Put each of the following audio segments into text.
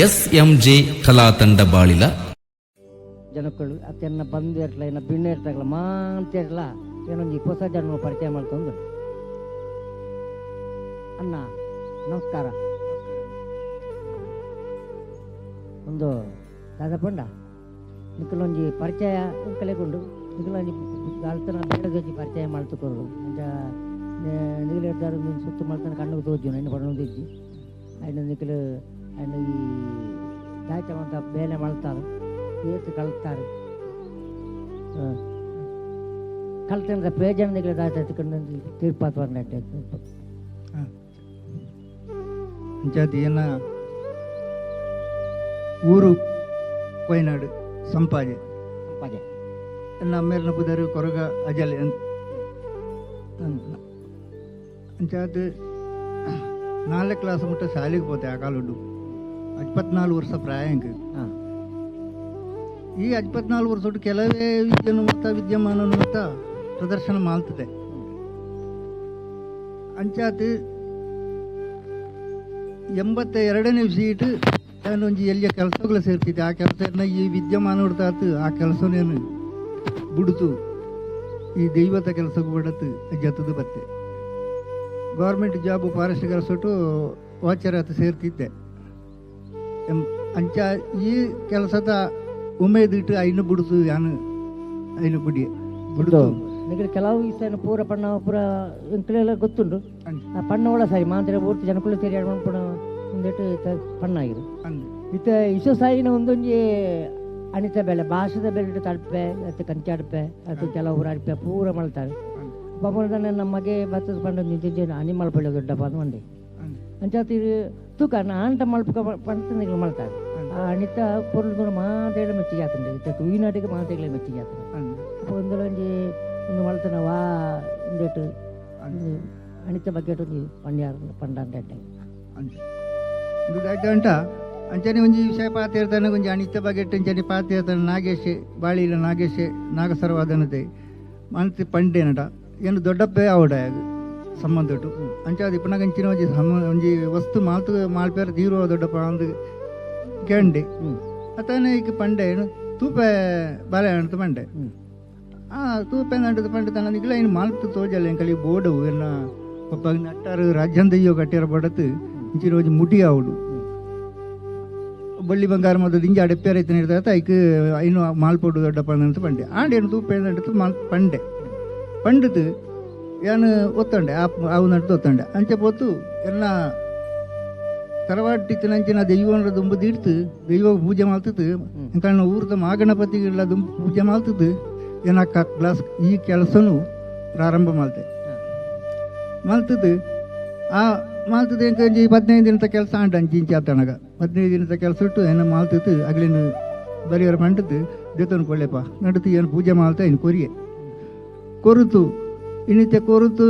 S M J ಕಲಾ ತಂಡ ಬಾಳಿಲ. ಜನಕ್ಕಳು ಅತ್ತೆನ್ನ ಬಂದು ಇರ್ಲ, ಇನ್ನ ಬಿಣ್ಣ ಇರ್ತಾಗಲ್ಲ ಮಾಂತ ಇರಲ್ಲ ಏನೊಂದು ಹೊಸ ಜನ ಪರಿಚಯ ಮಾಡ್ಕೊಂಡು. ಅಣ್ಣ, ನಮಸ್ಕಾರ. ಒಂದು ದಾದಪಂಡ ನಿಖಲೊಂಜಿ ಪರಿಚಯ ಕಲೆಗೊಂಡು ನಿಖಲೊಂಜಿ ಗಾಲ್ತನ ಬೇಡದೊಂಜಿ ಪರಿಚಯ ಮಾಡ್ತಕೊಂಡು. ಅಂತ ನಿಗಲಿರ್ದಾರು ನೀನು ಸುತ್ತ ಮಾಡ್ತಾನೆ ಕಣ್ಣು ತೋಜು ನೆನ್ನೆ ಪಡೋದಿದ್ದು ಆಯ್ತು ಆಯ್ನ ನಿಖಲು ಆಯ್ನ ಈ ದಾಯ್ತ ಅಂತ ಬೇಲೆ ಮಾಡ್ತಾರೆ ಏತು ಕಲ್ತಾರೆ ಕಲ್ತಂದ್ರೆ ಬೇಜಾನ ನಿಗಲ ದಾಯ್ತ ಎತ್ಕೊಂಡು ತೀರ್ಪಾತ್ ಬರ್ನಟ್ಟೆ ಅಂಚಾದ ಏನ ಊರು ಕೊಯ್ನಾಡು ಸಂಪಾಜೆ ಪದೆ ಎನ್ನ ಅಮ್ಮೇರ್ನ ಪುದರು ಕೊರಗ ಅಜಲೆ ಅಂಚಾದ ನಾಲ್ಕು ಕ್ಲಾಸ್ ಮುಟ್ಟ ಶಾಲೆಗೆ ಹೋತೆ ಆ ವರ್ಷ ಪ್ರಾಯಂಗ ಹಾಂ. ಈ ಹದಿಪತ್ನಾಲ್ಕು ವರ್ಷ ಕೆಲವೇ ವಿದ್ಯೆನು ಮತ್ತ ವಿದ್ಯಮಾನನು ಮತ್ತ ಪ್ರದರ್ಶನ ಮಾಡ್ತದೆ. ಅಂಚಾತ್ ಎಂಬತ್ತ ಎರಡನೇ ಸೀಟ್ ನಾನು ಒಂಜಿ ಎಲ್ಲಿಯ ಕೆಲಸಗಳು ಸೇರ್ತಿದ್ದೆ ಆ ಕೆಲಸ ಈ ವಿದ್ಯಮಾನ ಹೊಡ್ತಾತು ಆ ಕೆಲಸನೇನು ಬಿಡ್ತು ಈ ದೈವತ ಕೆಲಸಕ್ಕೆ ಬಿಡತ್ತು ಜತದು ಬತ್ತೆ. ಗೌರ್ಮೆಂಟ್ ಜಾಬ್ ಫಾರೆಸ್ಟ್ ಕೆಲಸ ಒಟ್ಟು ವಾಚರ್ ಹತ್ತು ಸೇರ್ತಿದ್ದೆ. ಅಂಚ ಈ ಕೆಲಸದ ಉಮೇದಿಟ್ಟು ಐನು ಬಿಡ್ತು ಯಾನು ಐನು ಬಿಡಿ. ಬಿಡ್ತು ಕೆಲವು ಈಸನ ಪೂರ ಪಣ್ಣ ಪೂರ ಎಂಕ್ಲೆಲ್ಲ ಗೊತ್ತುಂಡು ಆ ಪಣ್ಣ ಒಳ ಸಾರಿ ಮಾಂತರ ಪೂರ್ತಿ ಜನಕ್ಕಳು ಸೇರಿ ಪಣ ಒಂದಿಟ್ಟು ಪಣ್ಣ ಆಗಿದೆ. ಇತ್ತ ಇಸು ಸಾಯಿನ ಒಂದೊಂಜಿ ಅನಿತ ಬೆಲೆ ಭಾಷದ ಬೆಲೆ ತಡ್ಪೆ ಮತ್ತು ಕಂಚಾಡ್ಪೆ ಕೆಲವು ಕೆಲವರು ಅಡ್ಪೆ ಪೂರ ಮಳ್ತಾರೆ ಅಂದ್. ನಮಗೆ ಭತ್ತದ ಪಂಡ ನಿಂತಿದ್ದೇನೆ ಅನಿ ಮಲ್ಪಳ್ಳಿ ದೊಡ್ಡಪ್ಪ ಅದು ಅಂದ್. ಅಂಚಾತಿ ತೂಕ ನಾ ಮಲ್ಪ ಮಲ್ಪಕ ಪಂತ ಆ ಅನಿತ ಪೊರ್ಲು ಮಾತೇಳ ಮೆಚ್ಚಿಗೆ ಆತಂಡೆ ಇತ್ತ ತೂಯಿನಾಟಿಗೆ ಮಾತೇಗಳ ಮೆಚ್ಚಿಗೆ ಆತಂಡೆ ಅಂದ್. ಅಪ್ಪ ಒಂದೊಂಜಿ ಒಂದು ಮಲ್ತನ ವಾ ಇಂದೇಟು ಅಂದ್. ಅನಿತ ಬಗ್ಗೆ ಒಂದು ಪಂಡ್ಯಾರ ಪಂಡ ಅಂತ ಅಂದ್. ಅಂಟ ಅಂಚನೆ ಒಂಜಿ ವಿಷಯ ಪಾತ ಒಂಜಿ ಅನಿತ್ಯ ಬಗೆಟ್ ಅಂಚನೆ ಪಾತ ನಾಗೇಶ್ ಬಾಳಿಲ ನಾಗೇಶ್ ನಾಗಸರವಾದನತೆ ಮನಸ್ಸಿ ಪಂಡೇನಟ ಏನು ದೊಡ್ಡಪ್ಪೆ ಆವಡ ಸಂಬಂಧಟ್ಟು ಅಂಚಾದ ಇಪ್ಪನಾಗಂಚಿನ ಒಂಜಿ ಸಮ ಒಂಜಿ ವಸ್ತು ಮಾಲ್ತು ಮಾಲ್ಪೇರ ತೀರುವ ದೊಡ್ಡ ಅಂದು ಕೇಂಡೆ. ಅತನ ಈಗ ಪಂಡೆ ಏನು ತೂಪೆ ಬಾಲೆ ಅಂತ ಪಂಡೆ. ಆ ತೂಪ ಅಂಟದ ಪಂಡೆ ತನ್ನ ಇಲ್ಲ ಏನು ಮಾಲ್ತು ತೋಜಲ್ಲ ಏನು ಕಲಿ ಬೋಡವು ಎನ್ನ ಪಪ್ಪ ನಟ್ಟಾರು ರಾಜ್ಯಂದಯ್ಯೋ ಕಟ್ಟಿರ ಬಡತ್ ಇಂಚಿನ ಒಂಜಿ ಮುಟಿ ಆವುಡು ಬಳ್ಳಿ ಬಂಗಾರ ಮತ್ತು ದಿಂಜ ಅಡೆಪ್ಪೇರ ಐತೆ ಇರ್ತದೆ ಐಕ್ ಐನು ದೊಡ್ಡ ದೊಡ್ಡಪ್ಪ ಅಂತ ಪಂಡೆ. ಆಂಡೇನು ತೂಪ ಮಾಲ್ ಪಂಡೆ. ಪಂಡದು ಏನು ಒತ್ತಂಡೆ ಆ ಅವು ನಟ್ಟು ಒತ್ತಂಡೆ. ಅಂಚೆ ಪೋತು ಎಲ್ಲ ತರವಾಟಿತ್ತಿನಂಚಿನ ದೈವನ ದುಂಬು ತೀರ್ತು ದೈವ ಪೂಜೆ ಮಾಡ್ತಿತ್ತು. ಇಂಕಣ್ಣ ಊರ್ದ ಮಹಾಗಣಪತಿಗಳ ದುಂಬು ಪೂಜೆ ಮಾಡ್ತಿತ್ತು. ಏನಕ್ಕ ಕ್ಲಾಸ್ ಈ ಕೆಲಸನು ಪ್ರಾರಂಭ ಮಾಡ್ತೆ ಮಾಡ್ತಿದ್ದು. ಆ ಮಾಡ್ತದೆ ಒಂಜಿ ಹದಿನೈದು ದಿನದ ಕೆಲಸ ಅಂಟ ಅಂಚಿಂಚಿ ಆತಣಗ. ಹದಿನೈದು ದಿನದ ಕೆಲಸ ಇಟ್ಟು ಏನೋ ಮಾಡ್ತಿತ್ತು ಅಗ್ಲಿನ ಬರಿಯರ ಮಂಟದ್ದು ದೇತನ ಕೊಳ್ಳೆಪ್ಪ ನಡತು ಏನು ಪೂಜೆ ಮಾಡ್ತಾ ಇನ್ನು ಕೊರಿಗೆ. ಕೊರುತು ಇನ್ನಿತೆ ಕೊರುತು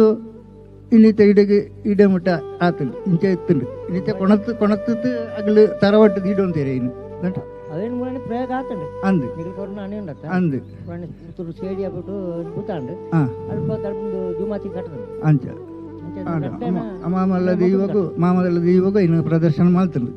ಇನ್ನಿತೆ ಇಡಗೆ ಇಡ ಮುಟ್ಟ ಆತಂಡು ಇಂಚೆ ಎತ್ತುಂಡು. ಇನ್ನಿತೆ ಕೊಣತ್ತು ಕೊಣತ್ತು ಅಗ್ಲು ತರವಟ್ಟದ ಇಡು ಅಂತೀರಿ ಇನ್ನು. ನಟ ಅವೇನು ಮೂರನೇ ಪ್ರಯೋಗ ಆತಂಡು. ಅಂದು. ಸೇಡಿ ಆಗ್ಬಿಟ್ಟು ಕೂತಾಂಡು. ಅಲ್ಪ ತಡ್ಕೊಂಡು ಜುಮಾತಿ ಕಟ್ಟದು ಅಂಚ. ಮಾಮಲ್ಲ ದೈವಗೂ ಮಾಮಲ್ಲ ದೈವಗೂ ಇನ್ನು ಪ್ರದರ್ಶನ ಮಾಡ್ತಂಡು.